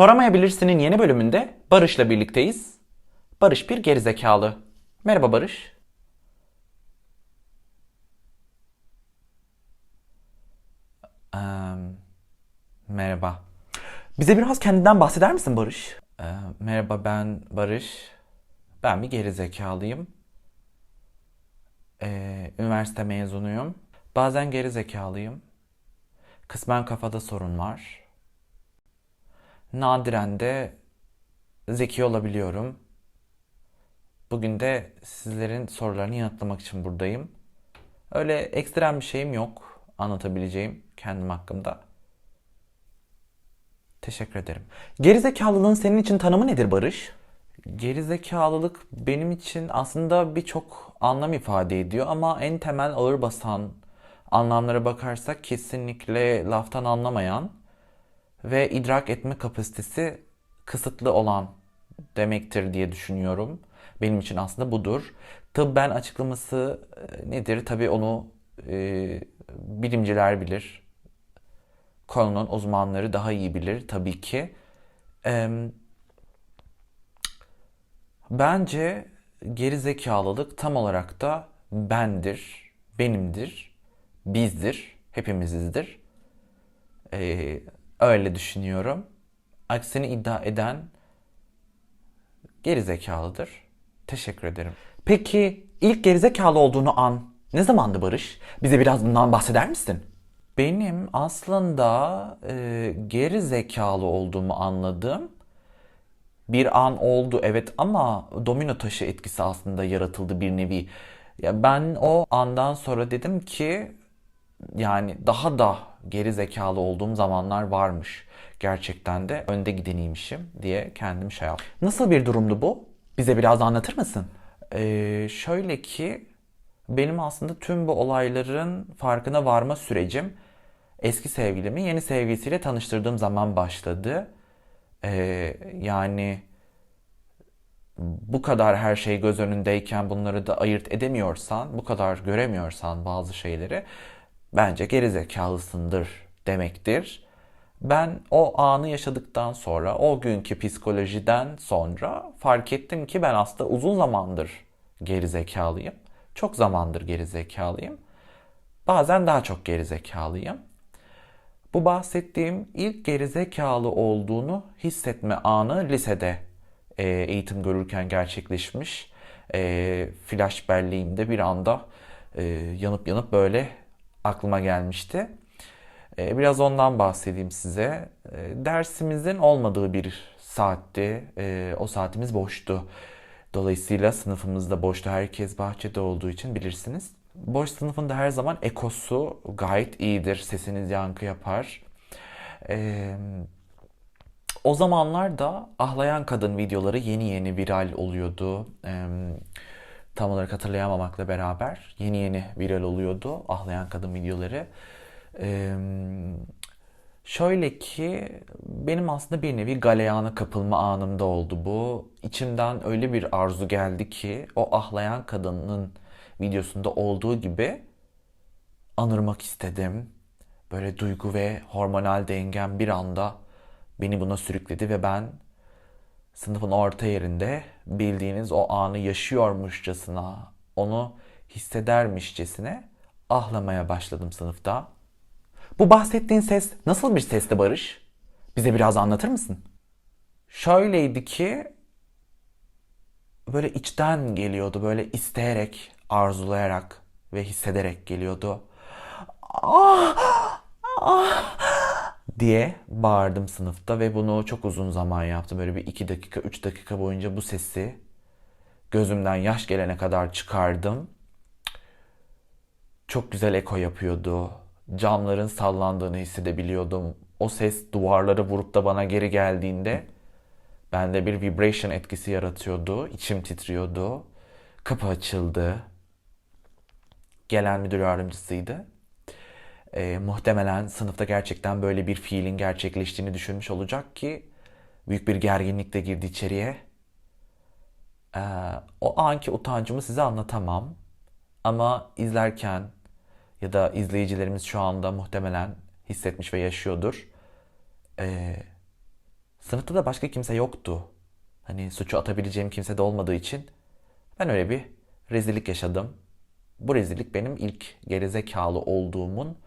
Soramayabilirsinin yeni bölümünde Barış'la birlikteyiz. Barış bir gerizekalı. Merhaba Barış. Eee, merhaba. Bize biraz kendinden bahseder misin Barış? Eee, merhaba ben Barış. Ben bir gerizekalıyım. Eee, üniversite mezunuyum. Bazen gerizekalıyım. Kısmen kafada sorun var. Nadiren de zeki olabiliyorum. Bugün de sizlerin sorularını yanıtlamak için buradayım. Öyle ekstrem bir şeyim yok anlatabileceğim kendim hakkında. Teşekkür ederim. Gerizekalılığın senin için tanımı nedir Barış? Gerizekalılık benim için aslında birçok anlam ifade ediyor ama en temel ağır basan anlamlara bakarsak kesinlikle laftan anlamayan ve idrak etme kapasitesi kısıtlı olan demektir diye düşünüyorum. Benim için aslında budur. Tıbben açıklaması e, nedir? Tabii onu e, bilimciler bilir. Konunun uzmanları daha iyi bilir tabii ki. Em, bence gerizekalılık tam olarak da bendir, benimdir, bizdir, hepimizizdir. Ee, öyle düşünüyorum. Aksini iddia eden gerizekalıdır. Teşekkür ederim. Peki ilk gerizekalı olduğunu an ne zamandı Barış? Bize biraz bundan bahseder misin? Benim aslında e, geri olduğumu anladım. Bir an oldu evet ama domino taşı etkisi aslında yaratıldı bir nevi. Ya ben o andan sonra dedim ki yani daha da geri zekalı olduğum zamanlar varmış. Gerçekten de önde gideniymişim diye kendim şey yaptım. Nasıl bir durumdu bu? Bize biraz anlatır mısın? Ee, şöyle ki benim aslında tüm bu olayların farkına varma sürecim eski sevgilimi yeni sevgilisiyle tanıştırdığım zaman başladı. Ee, yani bu kadar her şey göz önündeyken bunları da ayırt edemiyorsan, bu kadar göremiyorsan bazı şeyleri bence gerizekalısındır demektir. Ben o anı yaşadıktan sonra, o günkü psikolojiden sonra fark ettim ki ben aslında uzun zamandır gerizekalıyım. Çok zamandır gerizekalıyım. Bazen daha çok gerizekalıyım. Bu bahsettiğim ilk gerizekalı olduğunu hissetme anı lisede e, eğitim görürken gerçekleşmiş. E, flash belleğimde bir anda e, yanıp yanıp böyle aklıma gelmişti. E, biraz ondan bahsedeyim size. E, dersimizin olmadığı bir saatti. E, o saatimiz boştu. Dolayısıyla sınıfımızda boştu. Herkes bahçede olduğu için bilirsiniz. Boş sınıfında her zaman ekosu gayet iyidir. Sesiniz yankı yapar. Ee, o zamanlar da Ahlayan Kadın videoları yeni yeni viral oluyordu. Ee, tam olarak hatırlayamamakla beraber yeni yeni viral oluyordu Ahlayan Kadın videoları. Ee, şöyle ki benim aslında bir nevi galeyana kapılma anımda oldu bu. İçimden öyle bir arzu geldi ki o ahlayan kadının videosunda olduğu gibi anırmak istedim. Böyle duygu ve hormonal dengem bir anda beni buna sürükledi ve ben sınıfın orta yerinde bildiğiniz o anı yaşıyormuşçasına, onu hissedermişçesine ahlamaya başladım sınıfta. Bu bahsettiğin ses nasıl bir sesti Barış? Bize biraz anlatır mısın? Şöyleydi ki böyle içten geliyordu, böyle isteyerek, arzulayarak ve hissederek geliyordu. Ah, ah, diye bağırdım sınıfta ve bunu çok uzun zaman yaptım. Böyle bir iki dakika, üç dakika boyunca bu sesi gözümden yaş gelene kadar çıkardım. Çok güzel eko yapıyordu. Camların sallandığını hissedebiliyordum. O ses duvarlara vurup da bana geri geldiğinde bende bir vibration etkisi yaratıyordu. İçim titriyordu. Kapı açıldı. Gelen müdür yardımcısıydı. E, muhtemelen sınıfta gerçekten böyle bir fiilin gerçekleştiğini düşünmüş olacak ki büyük bir gerginlik de girdi içeriye. E, o anki utancımı size anlatamam. Ama izlerken ya da izleyicilerimiz şu anda muhtemelen hissetmiş ve yaşıyordur. E, Sınıfta da başka kimse yoktu. Hani suçu atabileceğim kimse de olmadığı için ben öyle bir rezillik yaşadım. Bu rezillik benim ilk gerizekalı olduğumun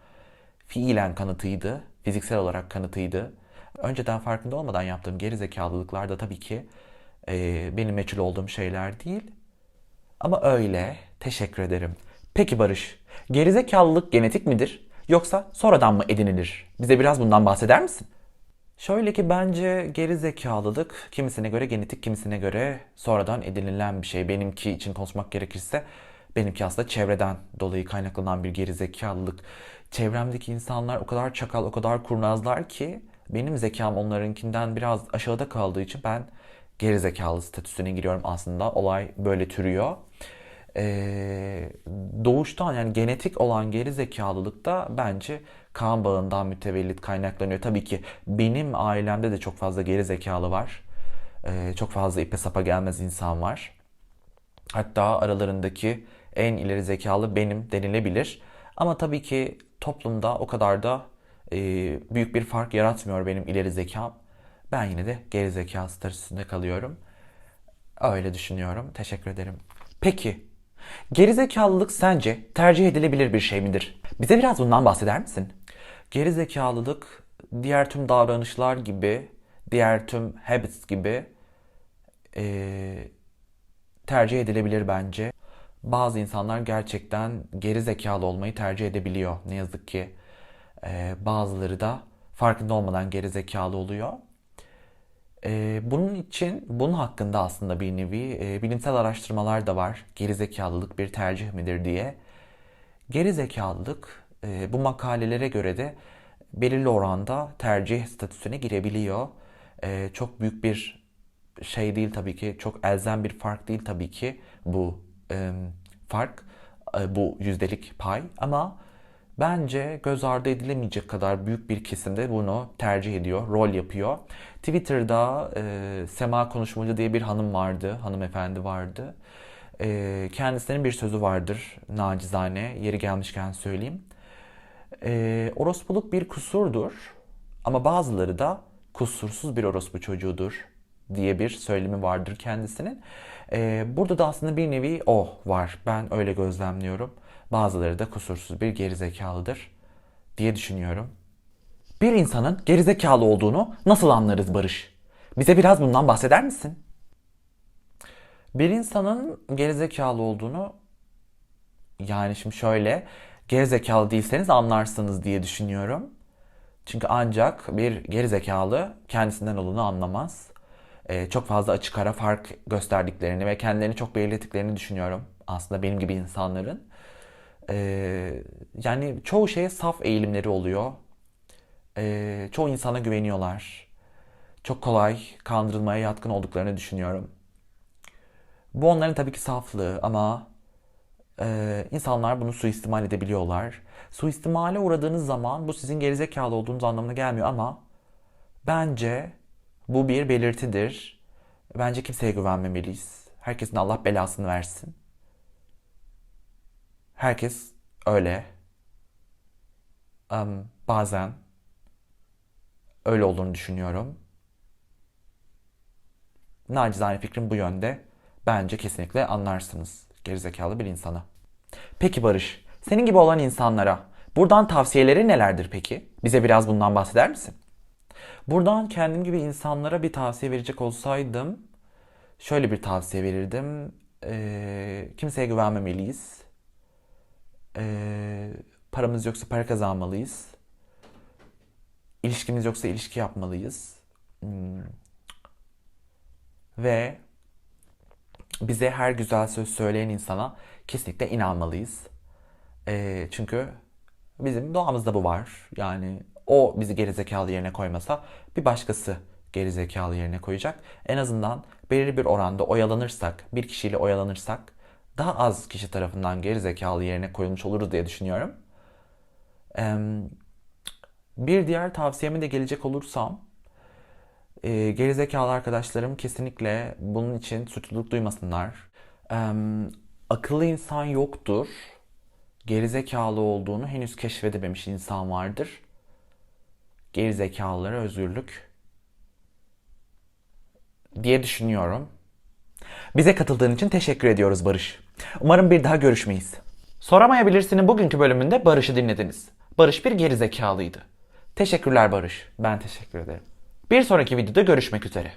fiilen kanıtıydı. Fiziksel olarak kanıtıydı. Önceden farkında olmadan yaptığım gerizekalılıklar da tabii ki e, benim meçhul olduğum şeyler değil. Ama öyle. Teşekkür ederim. Peki Barış, gerizekalılık genetik midir? Yoksa sonradan mı edinilir? Bize biraz bundan bahseder misin? Şöyle ki bence gerizekalılık kimisine göre genetik, kimisine göre sonradan edinilen bir şey. Benimki için konuşmak gerekirse benimki aslında çevreden dolayı kaynaklanan bir gerizekalılık. Çevremdeki insanlar o kadar çakal, o kadar kurnazlar ki benim zekam onlarınkinden biraz aşağıda kaldığı için ben gerizekalı statüsüne giriyorum aslında. Olay böyle türüyor. Ee, doğuştan yani genetik olan gerizekalılık da bence kan bağından mütevellit kaynaklanıyor. Tabii ki benim ailemde de çok fazla gerizekalı var. Ee, çok fazla ipe sapa gelmez insan var. Hatta aralarındaki en ileri zekalı benim denilebilir. Ama tabii ki toplumda o kadar da e, büyük bir fark yaratmıyor benim ileri zekam. Ben yine de geri zeka statüsünde kalıyorum. Öyle düşünüyorum. Teşekkür ederim. Peki, gerizekalılık sence tercih edilebilir bir şey midir? Bize biraz bundan bahseder misin? Gerizekalılık diğer tüm davranışlar gibi, diğer tüm habits gibi e, tercih edilebilir bence. Bazı insanlar gerçekten geri zekalı olmayı tercih edebiliyor. Ne yazık ki e, bazıları da farkında olmadan geri zekalı oluyor. E, bunun için bunun hakkında aslında bir nevi e, bilimsel araştırmalar da var. Geri zekalılık bir tercih midir diye. Geri zekalılık e, bu makalelere göre de belirli oranda tercih statüsüne girebiliyor. E, çok büyük bir şey değil tabii ki, çok elzem bir fark değil tabii ki bu e, fark, e, bu yüzdelik pay ama bence göz ardı edilemeyecek kadar büyük bir kesimde bunu tercih ediyor, rol yapıyor. Twitter'da e, Sema Konuşmacı diye bir hanım vardı, hanımefendi vardı. E, kendisinin bir sözü vardır nacizane, yeri gelmişken söyleyeyim. E, orospuluk bir kusurdur ama bazıları da kusursuz bir orospu çocuğudur diye bir söylemi vardır kendisinin. Ee, burada da aslında bir nevi o var. Ben öyle gözlemliyorum. Bazıları da kusursuz bir gerizekalıdır diye düşünüyorum. Bir insanın gerizekalı olduğunu nasıl anlarız Barış? Bize biraz bundan bahseder misin? Bir insanın gerizekalı olduğunu yani şimdi şöyle gerizekalı değilseniz anlarsınız diye düşünüyorum. Çünkü ancak bir gerizekalı kendisinden olanı anlamaz e, çok fazla açık ara fark gösterdiklerini ve kendilerini çok belirlediklerini düşünüyorum. Aslında benim gibi insanların. E, yani çoğu şeye saf eğilimleri oluyor. E, çoğu insana güveniyorlar. Çok kolay kandırılmaya yatkın olduklarını düşünüyorum. Bu onların tabii ki saflığı ama e, insanlar bunu suistimal edebiliyorlar. Suistimale uğradığınız zaman bu sizin gerizekalı olduğunuz anlamına gelmiyor ama bence bu bir belirtidir. Bence kimseye güvenmemeliyiz. Herkesin Allah belasını versin. Herkes öyle. Um, bazen öyle olduğunu düşünüyorum. Nacizane fikrim bu yönde. Bence kesinlikle anlarsınız gerizekalı bir insana. Peki Barış, senin gibi olan insanlara buradan tavsiyeleri nelerdir peki? Bize biraz bundan bahseder misin? Buradan kendim gibi insanlara bir tavsiye verecek olsaydım şöyle bir tavsiye verirdim. E, kimseye güvenmemeliyiz. E, paramız yoksa para kazanmalıyız. İlişkimiz yoksa ilişki yapmalıyız. Hmm. Ve bize her güzel söz söyleyen insana kesinlikle inanmalıyız. E, çünkü bizim doğamızda bu var. Yani o bizi gerizekalı yerine koymasa bir başkası gerizekalı yerine koyacak. En azından belirli bir oranda oyalanırsak, bir kişiyle oyalanırsak daha az kişi tarafından gerizekalı yerine koyulmuş oluruz diye düşünüyorum. Bir diğer tavsiyeme de gelecek olursam e, gerizekalı arkadaşlarım kesinlikle bunun için suçluluk duymasınlar. Akıllı insan yoktur. Gerizekalı olduğunu henüz keşfedememiş insan vardır gerizekalılara özgürlük diye düşünüyorum. Bize katıldığın için teşekkür ediyoruz Barış. Umarım bir daha görüşmeyiz. Soramayabilirsinin bugünkü bölümünde Barış'ı dinlediniz. Barış bir gerizekalıydı. Teşekkürler Barış. Ben teşekkür ederim. Bir sonraki videoda görüşmek üzere.